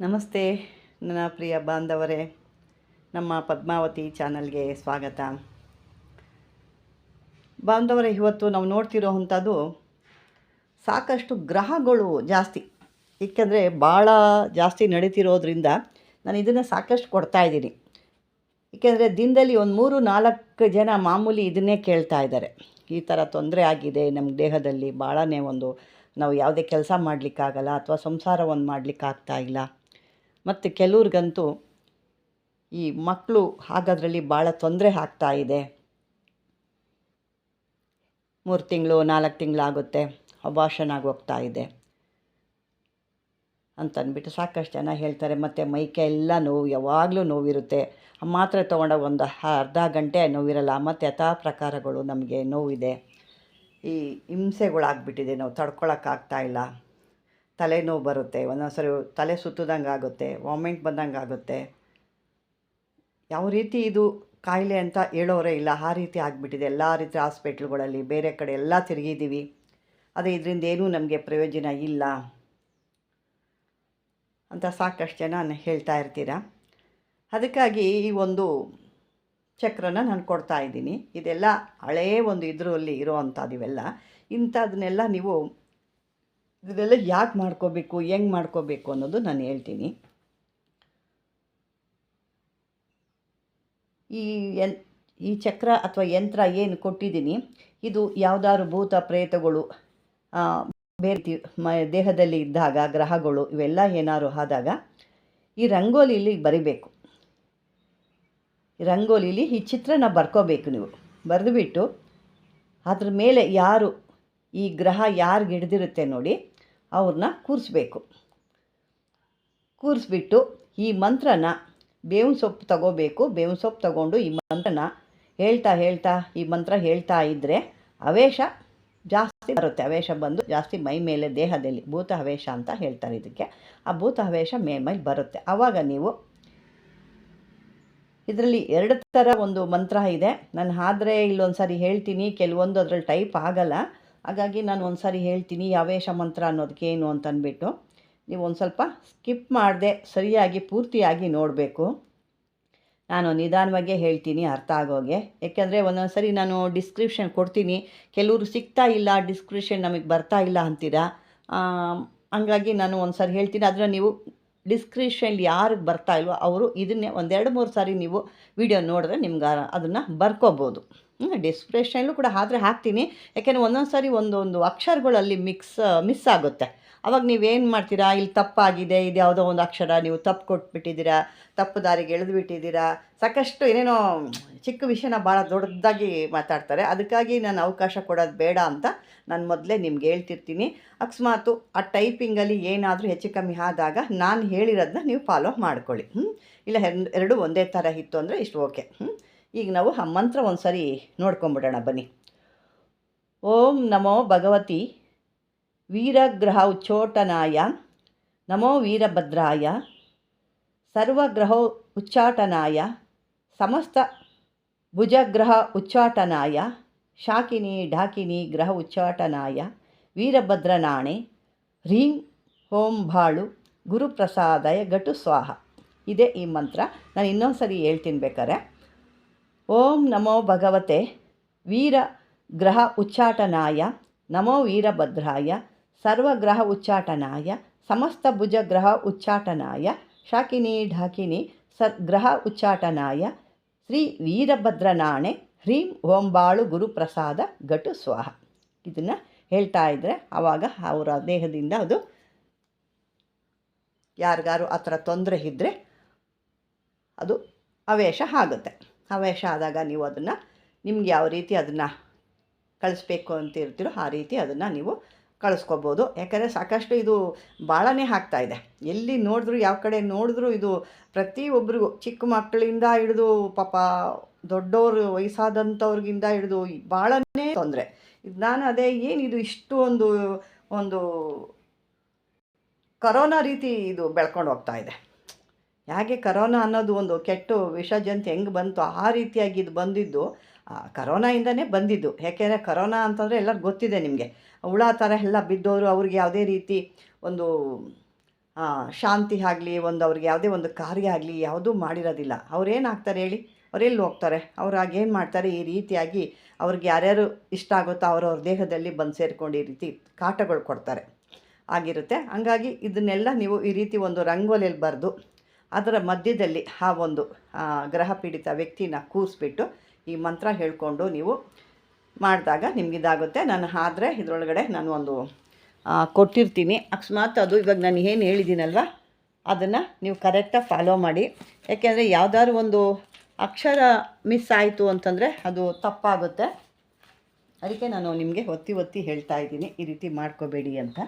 ನಮಸ್ತೆ, ನನ್ನ ಪ್ರಿಯ ಬಾಂಧವರೇ. ನಮ್ಮ ಪದ್ಮಾವತಿ ಚಾನಲ್ಗೆ ಸ್ವಾಗತ. ಬಾಂಧವರೇ, ಇವತ್ತು ನಾವು ನೋಡ್ತಿರೋವಂಥದ್ದು ಸಾಕಷ್ಟು ಗ್ರಹಗಳು ಜಾಸ್ತಿ. ಏಕೆಂದರೆ ಭಾಳ ಜಾಸ್ತಿ ನಡೀತಿರೋದ್ರಿಂದ ನಾನು ಇದನ್ನು ಸಾಕಷ್ಟು ಕೊಡ್ತಾ ಇದ್ದೀನಿ. ಏಕೆಂದರೆ ದಿನದಲ್ಲಿ ಒಂದು ಮೂರು ನಾಲ್ಕು ಜನ ಮಾಮೂಲಿ ಇದನ್ನೇ ಕೇಳ್ತಾ ಇದ್ದಾರೆ. ಈ ಥರ ತೊಂದರೆ ಆಗಿದೆ ನಮ್ಮ ದೇಹದಲ್ಲಿ ಭಾಳನೇ ಒಂದು ನಾವು ಯಾವುದೇ ಕೆಲಸ ಮಾಡಲಿಕ್ಕಾಗಲ್ಲ ಅಥವಾ ಸಂಸಾರ ಒಂದು ಮಾಡಲಿಕ್ಕಾಗ್ತಾ ಇಲ್ಲ. ಮತ್ತು ಕೆಲವ್ರಿಗಂತೂ ಈ ಮಕ್ಕಳು ಆಗೋದ್ರಲ್ಲಿ ಭಾಳ ತೊಂದರೆ ಆಗ್ತಾ ಇದೆ. ಮೂರು ತಿಂಗಳು, ನಾಲ್ಕು ತಿಂಗಳಾಗುತ್ತೆ ಅಬಾಷನ್ ಆಗಿ ಹೋಗ್ತಾ ಇದೆ ಅಂತಂದ್ಬಿಟ್ಟು ಸಾಕಷ್ಟು ಜನ ಹೇಳ್ತಾರೆ, ಮತ್ತು ಮೈಕೈ ಎಲ್ಲ ನೋವು, ಯಾವಾಗಲೂ ನೋವಿರುತ್ತೆ. ಮಾತ್ರೆ ತೊಗೊಂಡಾಗ ಒಂದು ಅರ್ಧ ಗಂಟೆ ನೋವಿರಲ್ಲ, ಮತ್ತು ಯಥಾ ಪ್ರಕಾರಗಳು ನಮಗೆ ನೋವಿದೆ. ಈ ಹಿಂಸೆಗಳಾಗ್ಬಿಟ್ಟಿದೆ, ನಾವು ತಡ್ಕೊಳಕ್ಕಾಗ್ತಾ ಇಲ್ಲ. ತಲೆನೋವು ಬರುತ್ತೆ ಒಂದೊಂದು ಸರಿ ತಲೆ ಸುತ್ತದಂಗೆ ಆಗುತ್ತೆ, ವಾಮಿಂಟ್ ಬಂದಂಗೆ ಆಗುತ್ತೆ. ಯಾವ ರೀತಿ ಇದು ಕಾಯಿಲೆ ಅಂತ ಹೇಳೋರೇ ಇಲ್ಲ, ಆ ರೀತಿ ಆಗಿಬಿಟ್ಟಿದೆ. ಎಲ್ಲ ರೀತಿ ಹಾಸ್ಪಿಟ್ಲ್ಗಳಲ್ಲಿ ಬೇರೆ ಕಡೆ ಎಲ್ಲ ತಿರುಗಿದ್ದೀವಿ. ಆದರೆ ಇದರಿಂದ ಏನೂ ನಮಗೆ ಪ್ರಯೋಜನ ಇಲ್ಲ. ಅಂತ ಸಾಕಷ್ಟು ಜನ ಹೇಳ್ತಾ ಇರ್ತೀರ? ಅದಕ್ಕಾಗಿ ಈ ಒಂದು ಚಕ್ರನ ನಾನು ಕೊಡ್ತಾ ಇದ್ದೀನಿ. ಇದೆಲ್ಲ ಹಳೇ ಒಂದು ಇದರಲ್ಲಿ ಇರೋ ಅಂಥದ್ದು ಇವೆಲ್ಲ. ಇಂಥದನ್ನೆಲ್ಲ ನೀವು ಇದೆಲ್ಲ ಯಾಕೆ ಮಾಡ್ಕೋಬೇಕು, ಹೆಂಗೆ ಮಾಡ್ಕೋಬೇಕು ಅನ್ನೋದು ನಾನು ಹೇಳ್ತೀನಿ. ಈ ಎನ್, ಈ ಚಕ್ರ ಅಥವಾ ಯಂತ್ರ ಏನು ಕೊಟ್ಟಿದ್ದೀನಿ, ಇದು ಯಾವುದಾದ್ರು ಭೂತ ಪ್ರೇತಗಳು ಬೇರೆ ಮ, ದೇಹದಲ್ಲಿ ಇದ್ದಾಗ, ಗ್ರಹಗಳು, ಇವೆಲ್ಲ ಏನಾದ್ರು ಆದಾಗ, ಈ ರಂಗೋಲಿಲಿ ಬರಿಬೇಕು. ರಂಗೋಲಿಲಿ ಈ ಚಿತ್ರನ ಬರ್ಕೋಬೇಕು ನೀವು. ಬರೆದುಬಿಟ್ಟು ಅದ್ರ ಮೇಲೆ ಯಾರು, ಈ ಗ್ರಹ ಯಾರಿಗೆ ಹಿಡ್ದಿರುತ್ತೆ ನೋಡಿ ಅವ್ರನ್ನ ಕೂರಿಸ್ಬೇಕು. ಕೂರಿಸ್ಬಿಟ್ಟು ಈ ಮಂತ್ರನ ಬೇವಿನ ಸೊಪ್ಪು ತಗೋಬೇಕು. ಬೇವಿನ ಸೊಪ್ಪು ತಗೊಂಡು ಈ ಮಂತ್ರನ ಹೇಳ್ತಾ ಹೇಳ್ತಾ ಈ ಮಂತ್ರ ಹೇಳ್ತಾ ಇದ್ದರೆ ಅವೇಶ ಜಾಸ್ತಿ ಬರುತ್ತೆ. ಅವೇಶ ಬಂದು ಜಾಸ್ತಿ ಮೈ ಮೇಲೆ ದೇಹದಲ್ಲಿ ಭೂತ ಹವೇಶ ಅಂತ ಹೇಳ್ತಾರೆ ಇದಕ್ಕೆ. ಆ ಭೂತ ಹವೇಶ ಮೇ ಮೇಲೆ ಬರುತ್ತೆ. ಆವಾಗ ನೀವು ಇದರಲ್ಲಿ ಎರಡು ಥರ ಒಂದು ಮಂತ್ರ ಇದೆ. ನಾನು ಆದರೆ ಇಲ್ಲೊಂದು ಸಾರಿ ಹೇಳ್ತೀನಿ. ಕೆಲವೊಂದು ಅದರಲ್ಲಿ ಟೈಪ್ ಆಗಲ್ಲ. ಹಾಗಾಗಿ ನಾನು ಒಂದು ಸಾರಿ ಹೇಳ್ತೀನಿ ಯಾವೇಶ ಮಂತ್ರ ಅನ್ನೋದಕ್ಕೆ ಏನು ಅಂತನ್ಬಿಟ್ಟು. ನೀವು ಒಂದು ಸ್ವಲ್ಪ ಸ್ಕಿಪ್ ಮಾಡದೆ ಸರಿಯಾಗಿ ಪೂರ್ತಿಯಾಗಿ ನೋಡಬೇಕು. ನಾನು ನಿಧಾನವಾಗೇ ಹೇಳ್ತೀನಿ ಅರ್ಥ ಆಗೋಗೆ. ಯಾಕೆಂದರೆ ಒಂದೊಂದು ಸರಿ ನಾನು ಡಿಸ್ಕ್ರಿಪ್ಷನ್ ಕೊಡ್ತೀನಿ. ಕೆಲವರು ಸಿಗ್ತಾ ಇಲ್ಲ ಡಿಸ್ಕ್ರಿಪ್ಷನ್ ನಮಗೆ ಬರ್ತಾ ಇಲ್ಲ ಅಂತೀರಾ? ಹಂಗಾಗಿ ನಾನು ಒಂದು ಸಾರಿ ಹೇಳ್ತೀನಿ. ಅದನ್ನು ನೀವು ಡಿಸ್ಕ್ರಿಪ್ಷನ್ ಯಾರಿಗೆ ಬರ್ತಾ ಇಲ್ವೋ, ಅವರು ಇದನ್ನೇ ಒಂದೆರಡು ಮೂರು ಸಾರಿ ನೀವು ವಿಡಿಯೋ ನೋಡಿದ್ರೆ ನಿಮ್ಗೆ ಅದನ್ನು ಬರ್ಕೋಬೋದು. ಡಿಸ್ಕ್ರಿಪ್ಷನ್ಲು ಕೂಡ ಆದರೆ ಹಾಕ್ತೀನಿ. ಯಾಕೆಂದರೆ ಒಂದೊಂದು ಸಾರಿ ಒಂದೊಂದು ಅಕ್ಷರಗಳಲ್ಲಿ ಮಿಕ್ಸ್ ಮಿಸ್ ಆಗುತ್ತೆ. ಅವಾಗ ನೀವೇನು ಮಾಡ್ತೀರಾ? ಇಲ್ಲಿ ತಪ್ಪಾಗಿದೆ, ಇದು ಯಾವುದೋ ಒಂದು ಅಕ್ಷರ, ನೀವು ತಪ್ಪು ಕೊಟ್ಬಿಟ್ಟಿದ್ದೀರಾ? ತಪ್ಪು ದಾರಿಗೆ ಎಳೆದುಬಿಟ್ಟಿದ್ದೀರಾ? ಸಾಕಷ್ಟು ಏನೇನೋ ಚಿಕ್ಕ ವಿಷಯನ ಭಾಳ ದೊಡ್ಡದಾಗಿ ಮಾತಾಡ್ತಾರೆ. ಅದಕ್ಕಾಗಿ ನಾನು ಅವಕಾಶ ಕೊಡೋದು ಬೇಡ ಅಂತ ನಾನು ಮೊದಲೇ ನಿಮ್ಗೆ ಹೇಳ್ತಿರ್ತೀನಿ. ಅಕಸ್ಮಾತು ಆ ಟೈಪಿಂಗಲ್ಲಿ ಏನಾದರೂ ಹೆಚ್ಚು ಕಮ್ಮಿ ಆದಾಗ ನಾನು ಹೇಳಿರೋದನ್ನ ನೀವು ಫಾಲೋ ಮಾಡ್ಕೊಳ್ಳಿ. ಹ್ಞೂ ಇಲ್ಲ, ಎರಡು ಒಂದೇ ಥರ ಇತ್ತು ಅಂದರೆ ಇಷ್ಟು ಓಕೆ ಹ್ಞೂ ಈಗ ನಾವು ಆ ಮಂತ್ರ ಒಂದು ಸರಿ ನೋಡ್ಕೊಂಬಿಡೋಣ, ಬನ್ನಿ. ಓಂ ನಮೋ ಭಗವತಿ ವೀರಗ್ರಹ ಉಚ್ಚೋಟನಾಯ ನಮೋ ವೀರಭದ್ರಾಯ, ಸರ್ವಗ್ರಹ ಉಚ್ಚಾಟನಾಯ ಸಮಸ್ತ ಭುಜಗ್ರಹ ಉಚ್ಚಾಟನಾಯ ಶಾಕಿನಿ ಢಾಕಿನಿ ಗ್ರಹ ಉಚ್ಚಾಟನಾಯ ವೀರಭದ್ರನಾಣೆ, ಹ್ರೀಂ ಓಂ ಬಾಳು ಗುರುಪ್ರಸಾದಯ ಗಟು ಸ್ವಾಹ. ಇದೇ ಈ ಮಂತ್ರ. ನಾನು ಇನ್ನೊಂದು ಸರಿ ಹೇಳ್ತೀನಿ ಬೇಕಾರೆ ಓಂ ನಮೋ ಭಗವತೆ ವೀರ ಗ್ರಹ ಉಚ್ಚಾಟನಾಯ, ನಮೋ ವೀರಭದ್ರಾಯ ಸರ್ವಗ್ರಹ ಉಚ್ಚಾಟನಾಯ, ಸಮಸ್ತ ಭುಜ ಗ್ರಹ ಉಚ್ಚಾಟನಾಯ, ಶಾಕಿನಿ ಢಾಕಿನಿ ಸರ್ ಗ್ರಹ ಉಚ್ಚಾಟನಾಯ, ಶ್ರೀ ವೀರಭದ್ರನಾಣೆ ಹ್ರೀಂ ಓಂ ಬಾಳು ಗುರುಪ್ರಸಾದ ಘಟು ಸ್ವಾಹ. ಇದನ್ನು ಹೇಳ್ತಾ ಇದ್ದರೆ ಆವಾಗ ಅವರ ದೇಹದಿಂದ ಅದು ಯಾರಿಗಾರು ಆ ಥರ ತೊಂದರೆ ಇದ್ದರೆ ಅದು ಅವೇಶ ಆಗುತ್ತೆ. ಅವೇಶ ಆದಾಗ ನೀವು ಅದನ್ನು ನಿಮ್ಗೆ ಯಾವ ರೀತಿ ಅದನ್ನು ಕಳಿಸ್ಬೇಕು ಅಂತ ಇರ್ತೀರೋ ಆ ರೀತಿ ಅದನ್ನು ನೀವು ಕಳಿಸ್ಕೋಬೋದು. ಯಾಕಂದರೆ ಸಾಕಷ್ಟು ಇದು ಭಾಳನೇ ಇದೆ. ಎಲ್ಲಿ ನೋಡಿದ್ರು, ಯಾವ ಕಡೆ ನೋಡಿದ್ರು ಇದು ಪ್ರತಿಯೊಬ್ಬರಿಗೂ ಚಿಕ್ಕ ಮಕ್ಕಳಿಂದ ಹಿಡಿದು ಪಾಪ ದೊಡ್ಡವರು ವಯಸ್ಸಾದಂಥವ್ರಿಗಿಂದ ಹಿಡಿದು ಭಾಳನೇ ತೊಂದರೆ. ಇದು ನಾನು ಅದೇ ಏನಿದು ಇಷ್ಟು ಒಂದು ಒಂದು ಕರೋನಾ ರೀತಿ ಇದು ಬೆಳ್ಕೊಂಡು ಹೋಗ್ತಾ ಇದೆ. ಹೇಗೆ ಕರೋನಾ ಅನ್ನೋದು ಒಂದು ಕೆಟ್ಟು ವಿಷಜಂತು ಹೆಂಗೆ ಬಂತು, ಆ ರೀತಿಯಾಗಿ ಇದು ಬಂದಿದ್ದು ಕರೋನಾಯಿಂದನೇ ಬಂದಿದ್ದು. ಯಾಕೆಂದರೆ ಕರೋನಾ ಅಂತಂದರೆ ಎಲ್ಲರಿಗೂ ಗೊತ್ತಿದೆ ನಿಮಗೆ. ಹುಳ ಥರ ಎಲ್ಲ ಬಿದ್ದವರು ಅವ್ರಿಗೆ ಯಾವುದೇ ರೀತಿ ಒಂದು ಶಾಂತಿ ಆಗಲಿ, ಒಂದು ಅವ್ರಿಗೆ ಯಾವುದೇ ಒಂದು ಕಾರ್ಯ ಆಗಲಿ ಯಾವುದೂ ಮಾಡಿರೋದಿಲ್ಲ. ಅವ್ರೇನು ಆಗ್ತಾರೆ ಹೇಳಿ? ಅವರೆಲ್ಲಿ ಹೋಗ್ತಾರೆ? ಅವ್ರು ಏನು ಮಾಡ್ತಾರೆ? ಈ ರೀತಿಯಾಗಿ ಅವ್ರಿಗೆ ಯಾರ್ಯಾರು ಇಷ್ಟ ಆಗುತ್ತೋ ಅವ್ರವ್ರ ದೇಹದಲ್ಲಿ ಬಂದು ಸೇರಿಕೊಂಡು ಈ ರೀತಿ ಕಾಟಗಳು ಕೊಡ್ತಾರೆ. ಆಗಿರುತ್ತೆ. ಹಂಗಾಗಿ ಇದನ್ನೆಲ್ಲ ನೀವು ಈ ರೀತಿ ಒಂದು ರಂಗೋಲಿಯಲ್ಲಿ ಬರೆದು ಅದರ ಮಧ್ಯದಲ್ಲಿ ಆ ಒಂದು ಗ್ರಹ ಪೀಡಿತ ವ್ಯಕ್ತಿನ ಕೂರಿಸ್ಬಿಟ್ಟು ಈ ಮಂತ್ರ ಹೇಳಿಕೊಂಡು ನೀವು ಮಾಡಿದಾಗ ನಿಮಗಿದಾಗುತ್ತೆ ನಾನು ಆದರೆ ಇದರೊಳಗಡೆ ನಾನು ಒಂದು ಕೊಟ್ಟಿರ್ತೀನಿ. ಅಕಸ್ಮಾತ್ ಅದು ಇವಾಗ ನಾನು ಏನು ಹೇಳಿದ್ದೀನಲ್ವ? ಅದನ್ನು ನೀವು ಕರೆಕ್ಟಾಗಿ ಫಾಲೋ ಮಾಡಿ. ಯಾಕೆಂದರೆ ಯಾವುದಾದ್ರು ಒಂದು ಅಕ್ಷರ ಮಿಸ್ ಆಯಿತು ಅಂತಂದರೆ ಅದು ತಪ್ಪಾಗುತ್ತೆ. ಅದಕ್ಕೆ ನಾನು ನಿಮಗೆ ಒತ್ತಿ ಒತ್ತಿ ಹೇಳ್ತಾ ಇದ್ದೀನಿ. ಈ ರೀತಿ ಮಾಡ್ಕೋಬೇಡಿ ಅಂತ.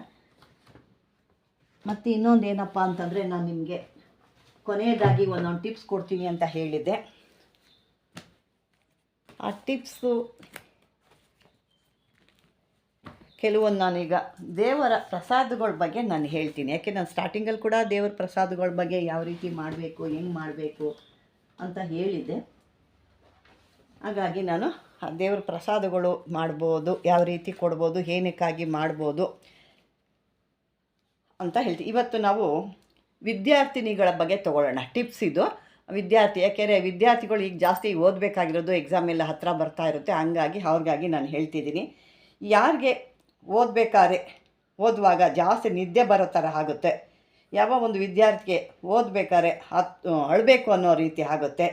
ಮತ್ತು ಇನ್ನೊಂದು ಏನಪ್ಪ ಅಂತಂದರೆ ನಾನು ನಿಮಗೆ ಕೊನೆಯದಾಗಿ ಒಂದೊಂದು ಟಿಪ್ಸ್ ಕೊಡ್ತೀನಿ ಅಂತ ಹೇಳಿದ್ದೆ. ಆ ಟಿಪ್ಸು ಕೆಲವೊಂದು ನಾನೀಗ ದೇವರ ಪ್ರಸಾದಗಳ ಬಗ್ಗೆ ನಾನು ಹೇಳ್ತೀನಿ. ಯಾಕೆ ನಾನು ಸ್ಟಾರ್ಟಿಂಗಲ್ಲಿ ಕೂಡ ದೇವರ ಪ್ರಸಾದಗಳ ಬಗ್ಗೆ ಯಾವ ರೀತಿ ಮಾಡಬೇಕು, ಹೆಂಗೆ ಮಾಡಬೇಕು ಅಂತ ಹೇಳಿದ್ದೆ. ಹಾಗಾಗಿ ನಾನು ದೇವ್ರ ಪ್ರಸಾದಗಳು ಮಾಡ್ಬೋದು, ಯಾವ ರೀತಿ ಕೊಡ್ಬೋದು, ಏನಕ್ಕಾಗಿ ಮಾಡ್ಬೋದು ಅಂತ ಹೇಳ್ತೀವಿ ಇವತ್ತು ನಾವು ವಿದ್ಯಾರ್ಥಿನಿಗಳ ಬಗ್ಗೆ ತೊಗೊಳ್ಳೋಣ. ಟಿಪ್ಸ್ ಇದು. ವಿದ್ಯಾರ್ಥಿ, ಯಾಕೆಂದರೆ ವಿದ್ಯಾರ್ಥಿಗಳು ಈಗ ಜಾಸ್ತಿ ಓದಬೇಕಾಗಿರೋದು ಎಕ್ಸಾಮ್ ಎಲ್ಲ ಹತ್ತಿರ ಬರ್ತಾ ಇರುತ್ತೆ. ಹಂಗಾಗಿ ಅವ್ರಿಗಾಗಿ ನಾನು ಹೇಳ್ತಿದ್ದೀನಿ. ಯಾರಿಗೆ ಓದಬೇಕಾದ್ರೆ, ಓದುವಾಗ ಜಾಸ್ತಿ ನಿದ್ದೆ ಬರೋ ಥರ ಆಗುತ್ತೆ. ಯಾವ ಒಂದು ವಿದ್ಯಾರ್ಥಿಗೆ ಓದಬೇಕಾದ್ರೆ ಹತ್ತು ಅಳಬೇಕು ಅನ್ನೋ ರೀತಿ ಆಗುತ್ತೆ.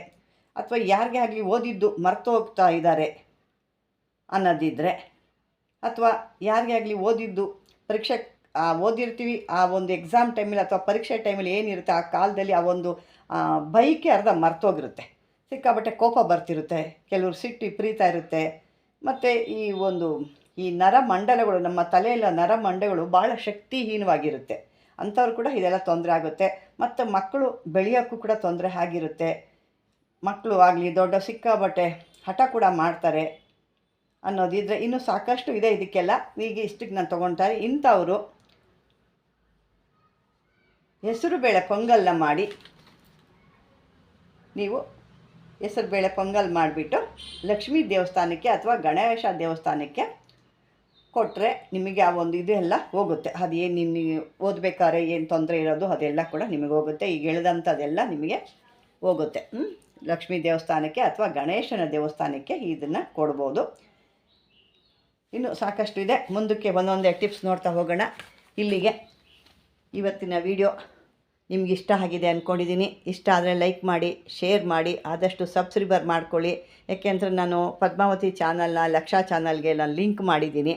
ಅಥವಾ ಯಾರಿಗೆ ಆಗಲಿ ಓದಿದ್ದು ಮರ್ತು ಹೋಗ್ತಾ ಇದ್ದಾರೆ ಅನ್ನೋದಿದ್ದರೆ ಅಥವಾ ಯಾರಿಗೆ ಆಗಲಿ ಓದಿದ್ದು ಪರೀಕ್ಷೆ ಆ, ಓದಿರ್ತೀವಿ. ಆ ಒಂದು ಎಕ್ಸಾಮ್ ಟೈಮಲ್ಲಿ ಅಥವಾ ಪರೀಕ್ಷೆ ಟೈಮಲ್ಲಿ ಏನಿರುತ್ತೆ ಆ ಕಾಲದಲ್ಲಿ ಆ ಒಂದು ಬೈಕೆ ಅರ್ಧ ಮರ್ತೋಗಿರುತ್ತೆ. ಸಿಕ್ಕಾಬಟ್ಟೆ ಕೋಪ ಬರ್ತಿರುತ್ತೆ. ಕೆಲವರು ಸಿಟ್ಟು ವಿಪರೀತ ಇರುತ್ತೆ. ಮತ್ತು ಈ ಒಂದು ಈ ನರಮಂಡಲಗಳು ನಮ್ಮ ತಲೆಯಲ್ಲ ನರಮಂಡಲಗಳು ಭಾಳ ಶಕ್ತಿಹೀನವಾಗಿರುತ್ತೆ. ಅಂಥವ್ರು ಕೂಡ ಇದೆಲ್ಲ ತೊಂದರೆ ಆಗುತ್ತೆ. ಮತ್ತು ಮಕ್ಕಳು ಬೆಳೆಯೋಕ್ಕೂ ಕೂಡ ತೊಂದರೆ ಆಗಿರುತ್ತೆ. ಮಕ್ಕಳು ಆಗಲಿ ದೊಡ್ಡ ಸಿಕ್ಕಾಬಟ್ಟೆ ಹಠ ಕೂಡ ಮಾಡ್ತಾರೆ ಅನ್ನೋದಿದ್ರೆ ಇನ್ನೂ ಸಾಕಷ್ಟು ಇದೆ ಇದಕ್ಕೆಲ್ಲ. ಈಗ ಇಷ್ಟಕ್ಕೆ ನಾನು ತೊಗೊಳ್ತಾರೆ ಇಂಥವರು ಹೆಸರುಬೇಳೆ ಪೊಂಗಲ್ನ ಮಾಡಿ ನೀವು ಹೆಸರುಬೇಳೆ ಪೊಂಗಲ್ ಮಾಡಿಬಿಟ್ಟು ಲಕ್ಷ್ಮೀ ದೇವಸ್ಥಾನಕ್ಕೆ ಅಥವಾ ಗಣೇಶ ದೇವಸ್ಥಾನಕ್ಕೆ ಕೊಟ್ಟರೆ ನಿಮಗೆ ಆ ಒಂದು ಇದು ಎಲ್ಲ ಹೋಗುತ್ತೆ. ಅದೇನು ನಿನ್ನ ಓದಬೇಕಾದ್ರೆ ಏನು ತೊಂದರೆ ಇರೋದು ಅದೆಲ್ಲ ಕೂಡ ನಿಮಗೆ ಹೋಗುತ್ತೆ. ಈಗ ಹೇಳಿದಂಥದ್ದೆಲ್ಲ ನಿಮಗೆ ಹೋಗುತ್ತೆ? ಲಕ್ಷ್ಮೀ ದೇವಸ್ಥಾನಕ್ಕೆ ಅಥವಾ ಗಣೇಶನ ದೇವಸ್ಥಾನಕ್ಕೆ ಇದನ್ನು ಕೊಡ್ಬೋದು. ಇನ್ನು ಸಾಕಷ್ಟು ಇದೆ. ಮುಂದಕ್ಕೆ ಒಂದೊಂದೇ ಟಿಪ್ಸ್ ನೋಡ್ತಾ ಹೋಗೋಣ. ಇಲ್ಲಿಗೆ ಇವತ್ತಿನ ವಿಡಿಯೋ ನಿಮ್ಗೆ ಇಷ್ಟ ಆಗಿದೆ ಅಂದ್ಕೊಂಡಿದ್ದೀನಿ ಇಷ್ಟ ಆದರೆ ಲೈಕ್ ಮಾಡಿ ಶೇರ್ ಮಾಡಿ, ಆದಷ್ಟು ಸಬ್ಸ್ಕ್ರೈಬರ್ ಮಾಡ್ಕೊಳ್ಳಿ. ಯಾಕೆಂದರೆ ನಾನು ಪದ್ಮಾವತಿ ಚಾನಲ್ನ ಲಕ್ಷಾ ಚಾನಲ್ಗೆ ನಾನು ಲಿಂಕ್ ಮಾಡಿದ್ದೀನಿ.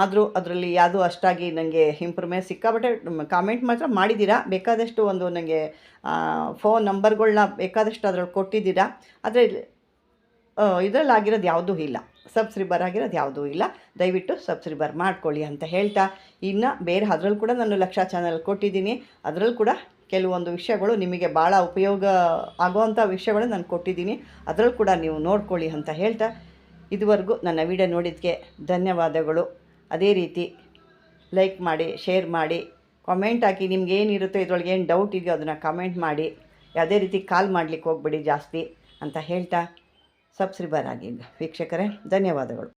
ಆದರೂ ಅದರಲ್ಲಿ ಯಾವುದೂ ಅಷ್ಟಾಗಿ ನನಗೆ ಇಂಪ್ರೂವ್ಮೆಂಟ್ ಸಿಕ್ಕಾಬಟ್ಟೆ ಕಾಮೆಂಟ್ ಮಾತ್ರ ಮಾಡಿದ್ದೀರಾ? ಬೇಕಾದಷ್ಟು ಒಂದು ನನಗೆ ಫೋನ್ ನಂಬರ್ಗಳನ್ನ ಬೇಕಾದಷ್ಟು ಅದ್ರಲ್ಲಿ ಕೊಟ್ಟಿದ್ದೀರಾ? ಆದರೆ ಇದರಲ್ಲಿ ಆಗಿರೋದು ಯಾವುದೂ ಇಲ್ಲ. ಸಬ್ಸ್ಕ್ರೈಬರ್ ಆಗಿರೋದು ಯಾವುದೂ ಇಲ್ಲ. ದಯವಿಟ್ಟು ಸಬ್ಸ್ಕ್ರೈಬರ್ ಮಾಡ್ಕೊಳ್ಳಿ ಅಂತ ಹೇಳ್ತಾ, ಇನ್ನು ಬೇರೆ ಅದರಲ್ಲಿ ಕೂಡ ನಾನು ಲಕ್ಷ ಚಾನಲ್ ಕೊಟ್ಟಿದ್ದೀನಿ. ಅದರಲ್ಲಿ ಕೂಡ ಕೆಲವೊಂದು ವಿಷಯಗಳು ನಿಮಗೆ ಭಾಳ ಉಪಯೋಗ ಆಗುವಂಥ ವಿಷಯಗಳು ನಾನು ಕೊಟ್ಟಿದ್ದೀನಿ. ಅದರಲ್ಲೂ ಕೂಡ ನೀವು ನೋಡ್ಕೊಳ್ಳಿ ಅಂತ ಹೇಳ್ತಾ ಇದುವರೆಗೂ ನನ್ನ ವಿಡಿಯೋ ನೋಡಿದ್ದಕ್ಕೆ ಧನ್ಯವಾದಗಳು. ಅದೇ ರೀತಿ ಲೈಕ್ ಮಾಡಿ, ಶೇರ್ ಮಾಡಿ, ಕಾಮೆಂಟ್ ಹಾಕಿ ನಿಮ್ಗೆ ಏನಿರುತ್ತೋ ಇದ್ರೊಳಗೆ ಏನು ಡೌಟ್ ಇದೆಯೋ ಅದನ್ನು ಕಾಮೆಂಟ್ ಮಾಡಿ. ಯಾವುದೇ ರೀತಿ ಕಾಲ್ ಮಾಡಲಿಕ್ಕೆ ಹೋಗ್ಬೇಡಿ ಜಾಸ್ತಿ ಅಂತ ಹೇಳ್ತಾ ಸಬ್ಸ್ಕ್ರೈಬರ್ ಆಗಿ ವೀಕ್ಷಕರೇ, ಧನ್ಯವಾದಗಳು.